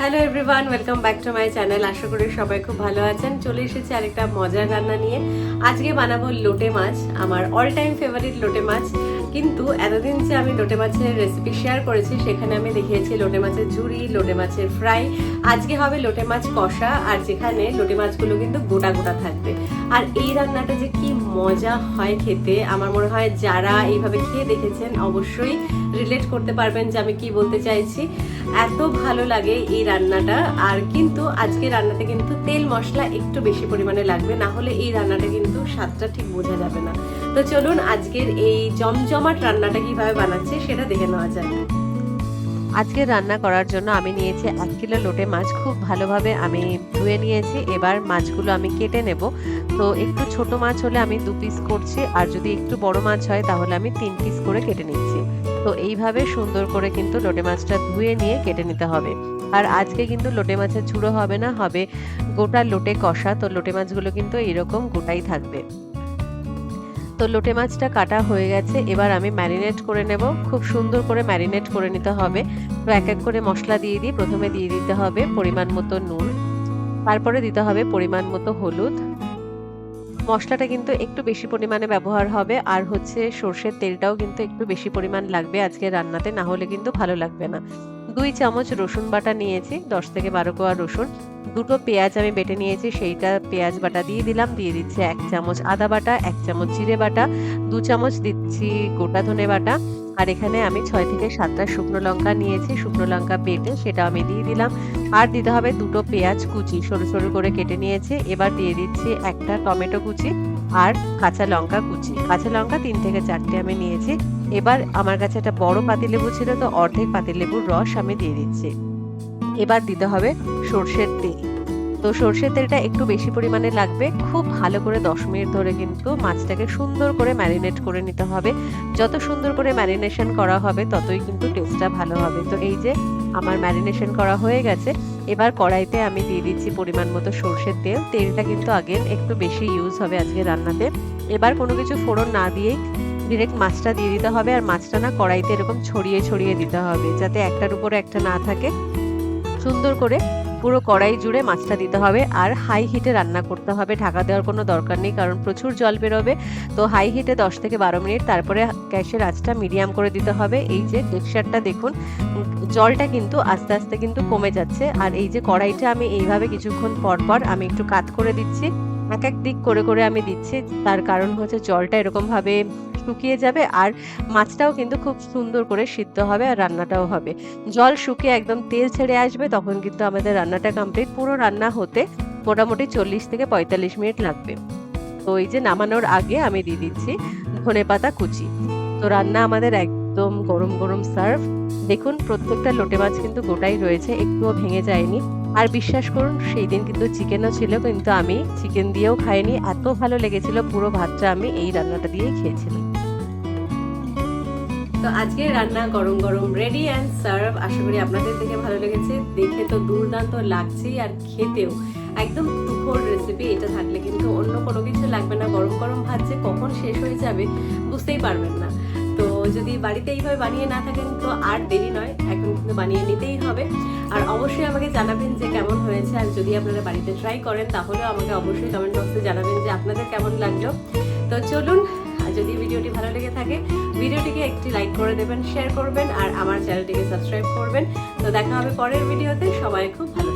Hello everyone welcome back to my channel আশা করি সবাই খুব ভালো আছেন। চলে এসেছি আরেকটা মজার রান্না নিয়ে। আজকে বানাবো লোটে মাছ, আমার অল টাইম ফেভারিট লোটে মাছ। কিন্তু এতদিন যে আমি লোটে মাছের রেসিপি শেয়ার করেছি, সেখানে আমি দেখিয়েছি লোটে মাছের ঝুড়ি লোটে মাছের ফ্রাই আজকে হবে লোটে মাছ কষা, আর যেখানে লোটে মাছগুলো কিন্তু গোটা গোটা থাকবে। আর এই রান্নাটা যে কি মজা হয় খেতে, আমার মনে হয় যারা এইভাবে খেয়ে দেখেছেন অবশ্যই রিলেট করতে পারবেন যে আমি কি বলতে চাইছি। এত ভালো লাগে এই রান্নাটা, আর কিন্তু আজকে রান্নাতে কিন্তু তেল মশলা একটু বেশি পরিমাণে লাগবে, না হলে এই রান্নাটা কিন্তু স্বাদটা ঠিক বোঝা যাবে না। তো চলুন আজকের এই জমজমাট রান্নাটা কীভাবে বানাচ্ছে সেটা দেখে নেওয়া যায় আজকে রান্না করার জন্য আমি নিয়েছি এক কিলো লোটে মাছ, খুব ভালোভাবে আমি ধুয়ে নিয়েছি। এবার মাছগুলো আমি কেটে নেব। তো একটু ছোট মাছ হলে আমি দু পিস করছি, আর যদি একটু বড় মাছ হয় তাহলে আমি তিন পিস করে কেটে নিচ্ছি। তো এইভাবে সুন্দর করে কিন্তু লোটে মাছটা ধুয়ে নিয়ে কেটে নিতে হবে। আর আজকে কিন্তু লোটে মাছের চূড়ো হবে না, হবে গোটা লোটে কষা। তো লোটে মাছগুলো কিন্তু এরকম গোটাই থাকবে। তো লোটে মাছটা কাটা হয়ে গেছে। এবার আমি ম্যারিনেট করে নেব। খুব সুন্দর করে ম্যারিনেট করে নিতে হবে। তো এক এক করে মশলা দিয়ে দিই। প্রথমে দিয়ে দিতে হবে পরিমাণ মতো নুন। তারপরে দিতে হবে পরিমাণ মতো হলুদ। মশলাটা কিন্তু একটু বেশি পরিমাণে ব্যবহার হবে। আর হচ্ছে সর্ষের তেলটাও কিন্তু একটু বেশি পরিমাণ লাগবে আজকে রান্নাতে। না হলে কিন্তু ভালো লাগবে না। দুই চামচ রসুন বাটা নিয়েছি, দশ থেকে বারো কোয়া রসুন। দুটো পেঁয়াজ আমি বেটে নিয়েছি, সেইটা পেঁয়াজ বাটা দিয়ে দিলাম, দিয়ে দিচ্ছি এক চামচ আদা বাটা, এক চামচ জিরে বাটা, দু চামচ দিচ্ছি গোটা ধনে বাটা। আর এখানে আমি ছয় থেকে সাতটা শুকনো লঙ্কা নিয়েছি, শুকনো লঙ্কা বেটে সেটা আমি দিয়ে দিলাম। আর দিতে হবে দুটো পেঁয়াজ কুচি, সরু সরু করে কেটে নিয়েছি। এবার দিয়ে দিচ্ছি একটা টমেটো কুচি আর কাঁচা লঙ্কা কুচি। কাঁচা লঙ্কা তিন থেকে চারটে আমি নিয়েছি। এবার আমার কাছে একটা বড় পাতিলেবু ছিল, তো অর্ধেক পাতিলেবুর রস আমি দিয়ে দিচ্ছি। এবার দিতে হবে সর্ষের তেল। তো সর্ষের তেলটা একটু বেশি পরিমাণে লাগবে। খুব ভালো করে দশ মিনিট ধরে কিন্তু মাছটাকে সুন্দর করে ম্যারিনেট করে নিতে হবে। যত সুন্দর করে ম্যারিনেশন করা হবে, ততই কিন্তু টেস্টটা ভালো হবে। তো এই যে আমার ম্যারিনেশন করা হয়ে গেছে, এবার কড়াইতে আমি দিয়ে দিচ্ছি পরিমাণ মতো সর্ষের তেল। তেলটা কিন্তু আগেন একটু বেশি ইউজ হবে আজকে রান্নাতে। এবার কোনো কিছু ফোড়ন না দিয়েই ডিরেক্ট মাছটা দিয়ে দিতে হবে। আর মাছটা না কড়াইতে এরকম ছড়িয়ে ছড়িয়ে দিতে হবে, যাতে একটার উপরে একটা না থাকে। সুন্দর করে পুরো কড়াই জুড়ে মাছটা দিতে হবে আর হাই হিটে রান্না করতে হবে। ঢাকা দেওয়ার কোনো দরকার নেই কারণ প্রচুর জল বেরোবে। তো হাই হিটে দশ থেকে বারো মিনিট তারপরে গ্যাসের আঁচটা মিডিয়াম করে দিতে হবে। এই যে টেক্সচারটা দেখুন, জলটা কিন্তু আস্তে আস্তে কিন্তু কমে যাচ্ছে। আর এই যে কড়াইটা আমি এইভাবে কিছুক্ষণ পর পর আমি একটু কাত করে দিচ্ছি। এক এক দিক করে করে আমি দিচ্ছি। তার কারণ হচ্ছে জলটা এরকমভাবে শুকিয়ে যাবে আর মাছটাও কিন্তু খুব সুন্দর করে সিদ্ধ হবে আর রান্নাটাও হবে। জল শুকিয়ে একদম তেল ছেড়ে আসবে তখন কিন্তু আমাদের রান্নাটা কমপ্লিট পুরো রান্না হতে মোটামুটি চল্লিশ থেকে পঁয়তাল্লিশ মিনিট লাগবে। তো এই যে নামানোর আগে আমি দিয়ে দিচ্ছি ধনে পাতা কুচি। তো রান্না আমাদের একদম গরম গরম সার্ভ দেখুন প্রত্যেকটা লোটে মাছ কিন্তু গোটাই রয়েছে, একটুও ভেঙে যায়নি। আর বিশ্বাস করুন, সেই দিন কিন্তু চিকেনও ছিল, কিন্তু আমি চিকেন দিয়েও খাইনি। এত ভালো লেগেছিল, পুরো ভাতটা আমি এই রান্নাটা দিয়েই খেয়েছিলাম। তো আজকে রান্না গরম গরম রেডি অ্যান্ড সার্ভ আশা করি আপনাদের দেখে ভালো লেগেছে। দেখে তো দুর্দান্ত লাগছেই আর খেতেও। একদম তুখোর রেসিপি এটা থাকলে কিন্তু অন্য কোনো কিছু লাগবে না। গরম গরম ভাত যে কখন শেষ হয়ে যাবে বুঝতেই পারবেন না। তো যদি বাড়িতে এইভাবে বানিয়ে না থাকেন, তো আর দেরি নয়। এখন কিন্তু বানিয়ে নিতেই হবে। আর অবশ্যই আমাকে জানাবেন যে কেমন হয়েছে। আর যদি আপনারা বাড়িতে ট্রাই করেন, তাহলেও আমাকে অবশ্যই কমেন্ট বক্সে জানাবেন যে আপনাদের কেমন লাগল। তো চলুন যদি ভিডিওটি ভালো লেগে থাকে, ভিডিওটিকে একটি লাইক করে দেবেন শেয়ার করবেন, আর আমার চ্যানেলটিকে সাবস্ক্রাইব করবেন। তো দেখা হবে পরের ভিডিওতে সবাই খুব ভালো